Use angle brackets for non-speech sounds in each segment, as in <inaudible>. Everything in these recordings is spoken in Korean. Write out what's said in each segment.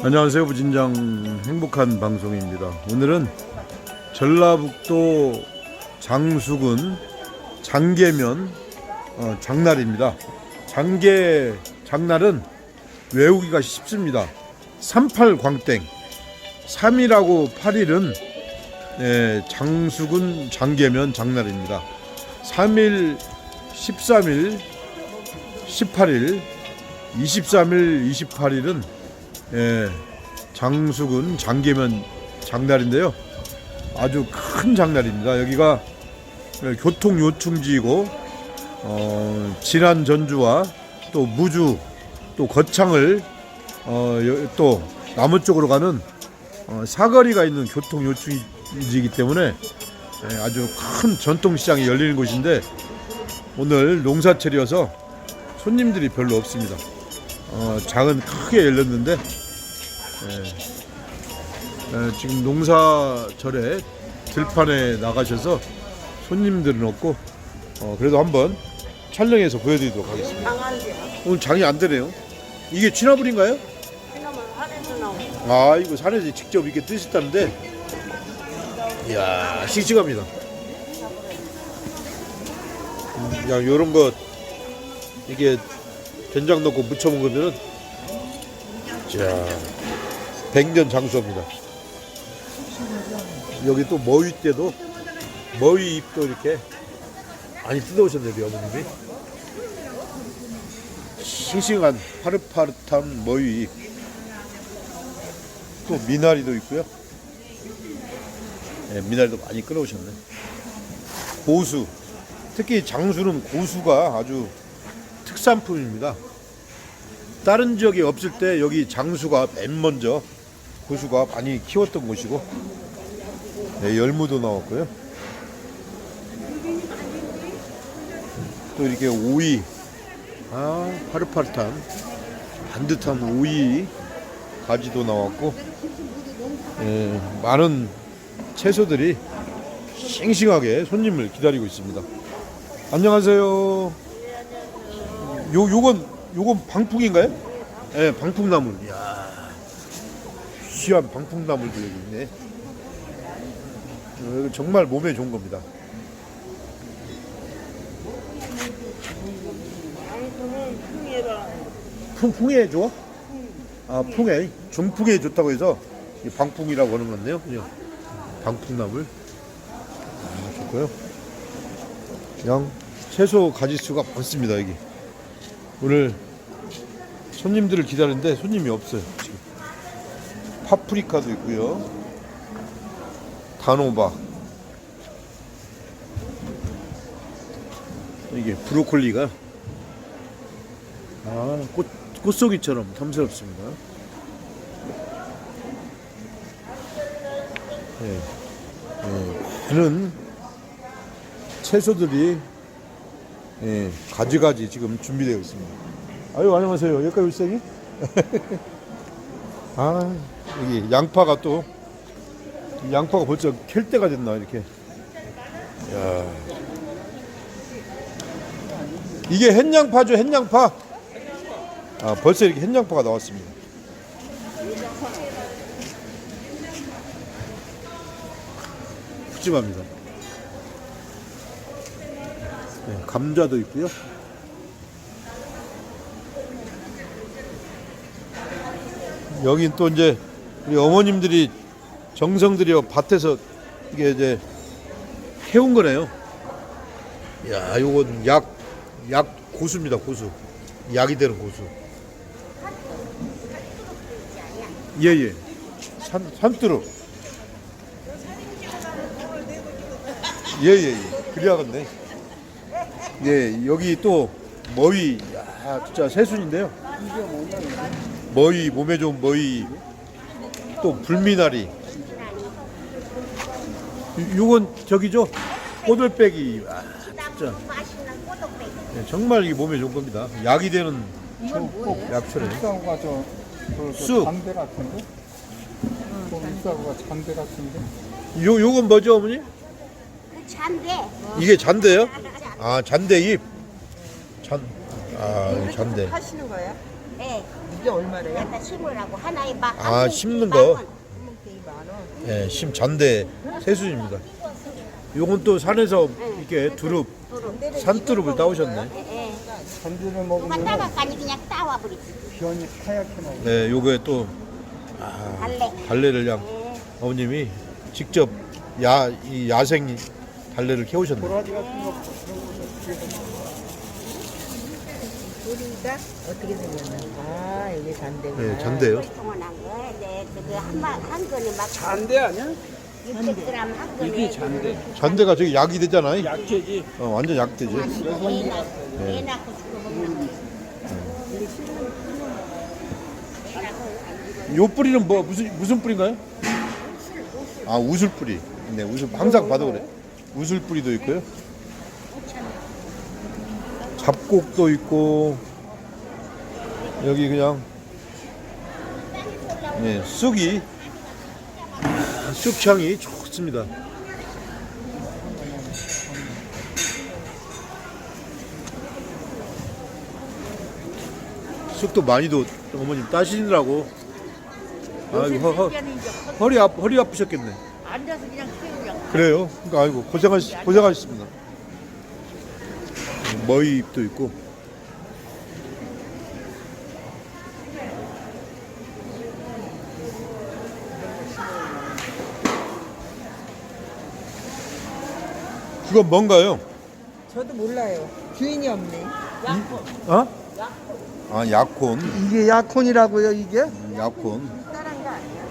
안녕하세요. 부진장 행복한 방송입니다. 오늘은 전라북도 장수군 장계면 어, 장날입니다. 장계 장날은 외우기가 쉽습니다. 38광땡 3일하고 8일은 예, 장수군 장계면 장날입니다. 3일 13일 18일 23일 28일은 예, 장수군 장계면 장날인데요. 아주 큰 장날입니다. 여기가 예, 교통 요충지이고 어, 진안 전주와 또 무주 또 거창을 어, 여- 또 남원 쪽으로 가는 어, 사거리가 있는 교통 요충지이기 때문에 예, 아주 큰 전통시장이 열리는 곳인데 오늘 농사철이어서 손님들이 별로 없습니다. 어, 장은 크게 열렸는데 예. 예, 지금 농사절에 들판에 나가셔서 손님들은 없고 어, 그래도 한번 촬영해서 보여드리도록 하겠습니다. 강한데요. 오늘 장이 안 되네요. 이게 취나물인가요? 아 이거 산에서 직접 이렇게 뜨셨다는데 이야 싱싱합니다. 음, 야 요런 거 이게 된장 넣고 무쳐 먹으면은 자 백년 장수입니다. 여기 또 머위 때도 머위 잎도 이렇게 많이 뜯어오셨네요 우리 어머님이 싱싱한 파릇파릇한 머위 잎. 또 미나리도 있고요. 예, 미나리도 많이 끌어오셨네. 고수, 특히 장수는 고수가 아주 특산품입니다. 다른 지역에 없을 때 여기 장수가 맨 먼저 고수가 많이 키웠던 곳이고 네, 열무도 나왔고요. 또 이렇게 오이, 아 파릇파릇한 반듯한 오이 가지도 나왔고 예, 많은 채소들이 싱싱하게 손님을 기다리고 있습니다. 안녕하세요. 요 요건 요건 방풍인가요? 예, 방풍나물. 이야. 귀한 방풍나물도 여기 있네. 어, 정말 몸에 좋은 겁니다. 풍, 풍에 좋아? 아, 풍에. 중풍에 좋다고 해서 이 방풍이라고 하는 건데요. 그냥 방풍나물. 아, 좋고요. 양 채소 가지수가 많습니다, 여기. 오늘 손님들을 기다리는데 손님이 없어요, 지금. 파프리카도 있고요. 단호박. 이게 브로콜리가 아, 꽃, 꽃송이처럼 탐스럽습니다. 예, 예, 많은 채소들이 예, 가지가지 지금 준비되어 있습니다. 아유, 안녕하세요. 여기까지 올생이? <laughs> 아, 여기 양파가 또, 이 양파가 벌써 캘 때가 됐나, 이렇게. 야 이게 햇양파죠, 햇양파? 아, 벌써 이렇게 햇양파가 나왔습니다. 푸짐합니다. 네, 감자도 있고요. 여긴 또 이제 우리 어머님들이 정성 들여 밭에서 이게 이제 해온 거네요. 야, 요건 약, 약 고수입니다, 고수. 약이 되는 고수. 예, 예. 산, 산뚜루. 예, 예, 예. 그래야겠네. 예, 여기 또 머위. 야, 진짜 새순인데요. 머위, 몸에 좋은 머위. 또 불미나리. 요- 요건 저기죠? 꼬들빼기. 아, 진짜. 예, 정말 이 몸에 좋은 겁니다. 약이 되는 약초래. 잎사구가 저, 그, 그 쑥. 잔대 같은데? 잔대 같은데? 요 요건 뭐죠, 어머니? 잔데 이게 잔대요? <laughs> 아, 잔대잎. 잔. 아, 잔대. 하시는 거예요? 예. 이게 얼마래요? 갖다 심으라고 하나에 막. 아, 한 심는 만 거? 만 원. 예, 심 잔대 새순입니다. 요건 또 산에서 이렇게 두릅 두릅. 산두릅을 따오셨네. 예. 잔디를 누가 먹으면 따가까니 그냥 따와 버리지. 변이 하얗게 나와. 네, 요거에 또 달래. 달래를 그냥 예. 어머님이 직접 야 이 야생 달래를 캐오셨네. 도라지 같은 거 소리가 어떻게 생겼나? 아, 이게 잔대구나. 네, 잔대요. 동원한 거. 네, 그한한 건에 막 잔대 아니야? 600g 한 건에. 이게 잔대. 잔대가 저기 약이 되잖아요. 약재지. 어, 완전 약되죠. 애 낳고 애 낳고 죽어보면 요 뿌리는 뭐 무슨 무슨 뿌리인가요? 아 우술 뿌리. 네, 우술 항상 봐도 그래. 우술 뿌리도 있고요. 잡곡도 있고 여기 그냥 네, 쑥이 쑥향이 좋습니다. 쑥도 많이도 어머님 따시느라고 아 이거 허, 허, 허리 아 허리 아프셨겠네. 앉아서 그냥. 그래요? 그러니까 아이고 고생하시 고생하셨습니다. 머위 잎도 있고. 그건 뭔가요? 저도 몰라요. 주인이 없네. 어? 아 약혼. 이게 약혼이라고요, 이게? 음, 약혼. 따란 거 아니야?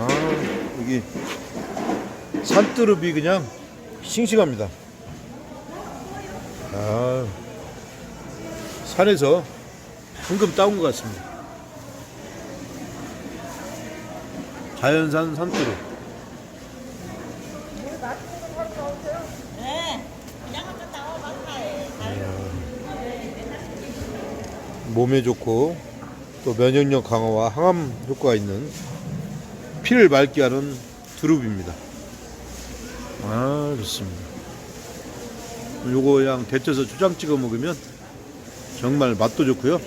아, 여기 산두릅이 그냥 싱싱합니다. 아, 산에서 방금 따온 것 같습니다. 자연산 산두릅. 몸에 좋고 또 면역력 강화와 항암 효과가 있는 피를 맑게 하는 두릅입니다. 아 좋습니다. 요거 그냥 데쳐서 초장 찍어 먹으면 정말 맛도 좋고요.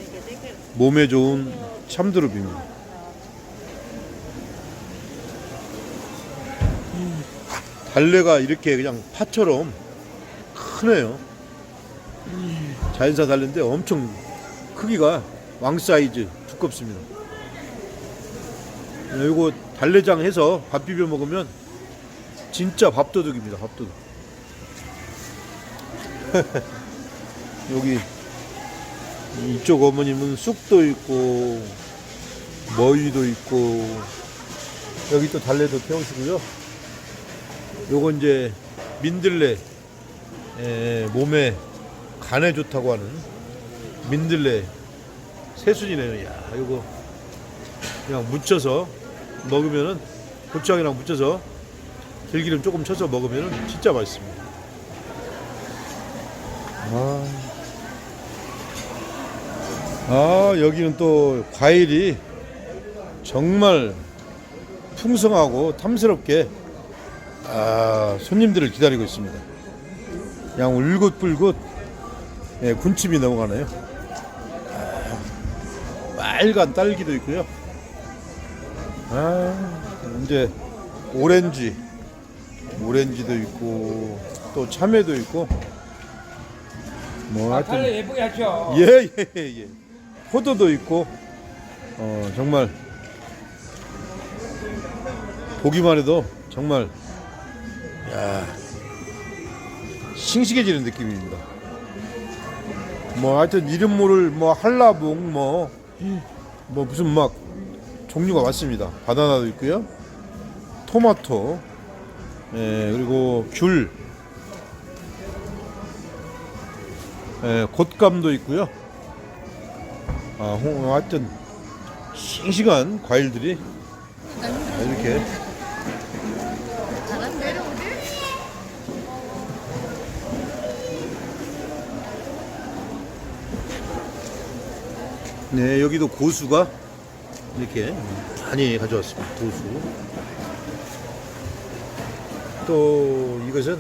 몸에 좋은 참두릅입니다. 달래가 이렇게 그냥 파처럼 크네요. 자연사 달래인데 엄청 크기가 왕 사이즈 두껍습니다. 네, 요거 달래장 해서 밥 비벼 먹으면 진짜 밥도둑입니다. 밥도둑. <laughs> 여기 이쪽 어머님은 쑥도 있고 머위도 있고 여기 또 달래도 태우시고요. 요거 이제 민들레 에, 몸에 간에 좋다고 하는 민들레 새순이네요. 야, 이거 그냥 무쳐서 먹으면은 고추장이랑 무쳐서 들기름 조금 쳐서 먹으면은 진짜 맛있습니다. 아, 아 여기는 또 과일이 정말 풍성하고 탐스럽게 아, 손님들을 기다리고 있습니다. 그냥 울긋불긋 예, 군침이 넘어가네요. 빨간 딸기도 있고요. 아, 이제 오렌지, 오렌지도 있고 또 참외도 있고 뭐 하여튼 예쁘게 하죠. 예, 예, 예, 예. 포도도 있고 어, 정말 보기만 해도 정말 야, 싱싱해지는 느낌입니다. 뭐 하여튼 이름 모를 뭐 한라봉 뭐, 뭐 무슨 막 종류가 많습니다. 바나나도 있고요. 토마토, 예, 그리고 귤, 예, 곶감도 있고요. 아, 홍, 하여튼 싱싱한 과일들이 이렇게 네, 여기도 고수가 이렇게 많이 가져왔습니다. 고수. 또 이것은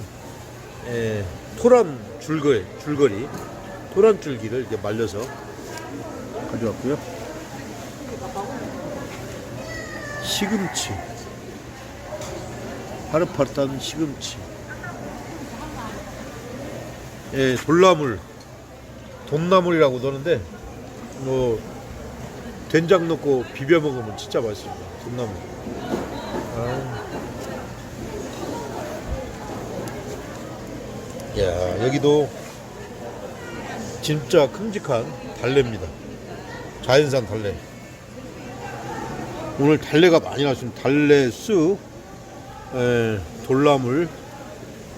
에, 토란 줄거리, 줄거리, 토란 줄기를 이렇게 말려서 가져왔고요. 시금치, 파릇파릇한 시금치, 예, 돌나물, 돈나물이라고 넣는데 뭐 된장 넣고 비벼 먹으면 진짜 맛있습니다. 돈나물. 아. 야 여기도 진짜 큼직한 달래입니다. 자연산 달래. 오늘 달래가 많이 나왔습니다. 달래 쑥, 에, 돌나물,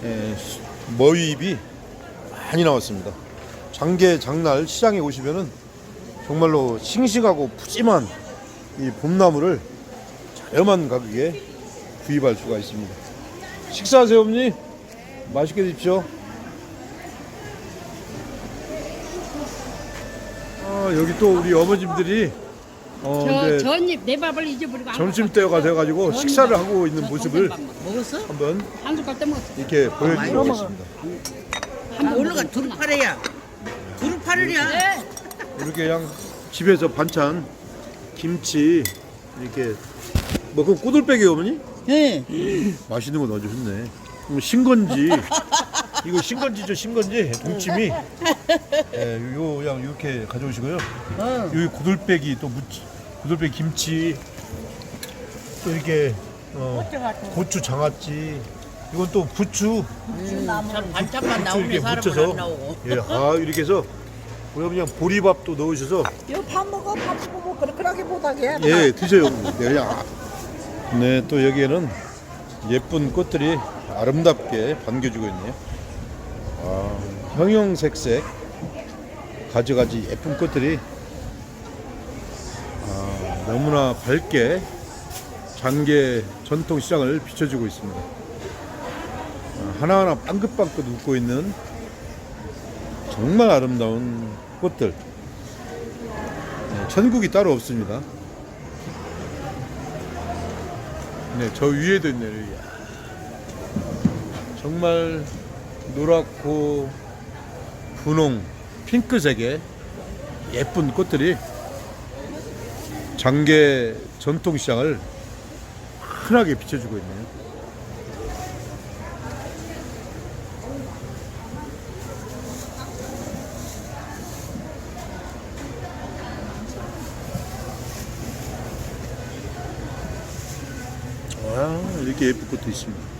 에, 수- 머위잎이 많이 나왔습니다. 장계 장날 시장에 오시면은 정말로 싱싱하고 푸짐한 이 봄나물을 저렴한 가격에 구입할 수가 있습니다. 식사하세요, 어머니. 맛있게 드십시오. 아, 여기 또 우리 어머님들이 어, 저 이제 전입 내 밥을 잊어버리고 안 점심 먹었어. 때가 돼가지고 전입 식사를 밥. 하고 있는 저 모습을 동생 밥 먹었어? 한번 한 숟갈 때 먹었어. 이렇게 보여드리고 있습니다. 한 올라가 두루파래야. 두루파래야. 네. 이렇게 그냥 집에서 반찬, 김치 이렇게 뭐 그럼 꼬들빼기 어머니? 네. 맛있는 거 넣어주셨네. 그럼 신건지 <laughs> 이거 신건지죠 신건지 동치미. 예, 요 그냥 이렇게 가져오시고요. 어. 여기 고들빼기 또 무치, 고들빼기 김치 또 이렇게 어, 고추 장아찌 이건 또 부추 참 반찬만 부추 나오면 이렇게 사람은 묻혀서 안 나오고. 예, 아 이렇게 해서 우리가 그냥 보리밥도 넣으셔서 이거 밥 먹어 밥 먹어 뭐 그렇게 못하게 예, 드셔요. 네, 그냥. 아. 네, 또 여기에는 예쁜 꽃들이 아름답게 반겨주고 있네요. 아, 형형색색 가지가지 예쁜 꽃들이 아, 너무나 밝게 장계 전통시장을 비춰주고 있습니다. 아, 하나하나 빵긋빵긋 웃고 있는 정말 아름다운 꽃들. 네, 천국이 따로 없습니다. 네, 저 위에도 있네요. 이야. 정말 노랗고 분홍, 핑크색의 예쁜 꽃들이 장계 전통시장을 환하게 비춰주고 있네요. 와, 이렇게 예쁜 꽃도 있습니다.